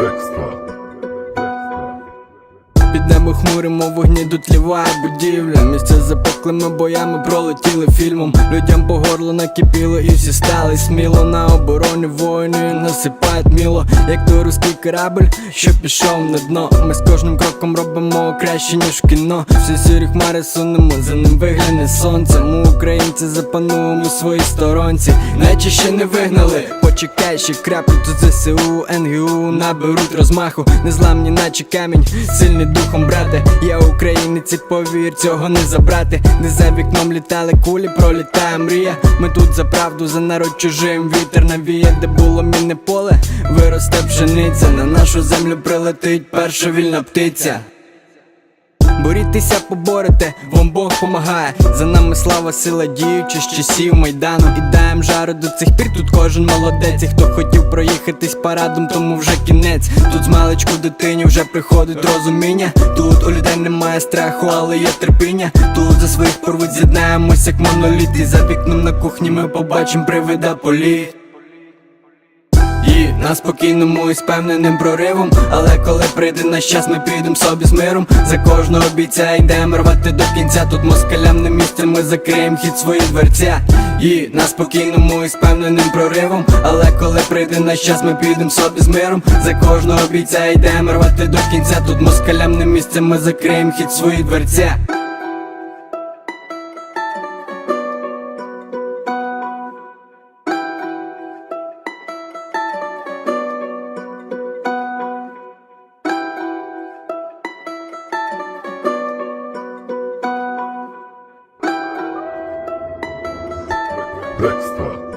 Black небо хмуримо вогні дотліває будівля. Місце запеклими боями пролетіли фільмом. Людям по горло накипіло і всі стали сміло. На обороні воїни насипають міло. Як той руський корабль, що пішов на дно. Ми з кожним кроком робимо краще, ніж в кіно. Всі сірі хмари сунемо, за ним вигляне сонце. Ми українці запануємо своїй сторонці. Наче ще не вигнали, почекай ще краплю Тут ЗСУ, НГУ наберуть розмаху. Незламні наче камінь, сильний духом, брате Я українець і повір, цього не забрати. Не за вікном літали кулі, пролітає мрія. Ми тут за правду, за народ чужим. Вітер навіє, де було мінне поле. Виросте пшениця, на нашу землю прилетить перша вільна птиця Борітеся, поборете, вам Бог помагає. За нами слава, сила діюча з часів майдану. І даєм жару до цих пір. Тут кожен молодець. І хто хотів проїхатись парадом, тому вже кінець. Тут з маличку дитині вже приходить розуміння. Тут у людей немає страху, але є терпіння. Тут за своїх порвуть з'єднаємось, як моноліт. І за вікном на кухні ми побачим привида політ. На спокійному і спевненим проривом. Але коли прийде наш час, ми підемо собі з миром. За кожного бійця йдемо рвати до кінця. Тут москалям не місце, ми закриємо хід свої дверця. І на спокійному і спевненим проривом. Але коли прийде наш час, ми підемо собі з миром. За кожного бійця йдемо рвати до кінця. Тут москалям не місце, ми закриємо хід свої дверця. Dexter.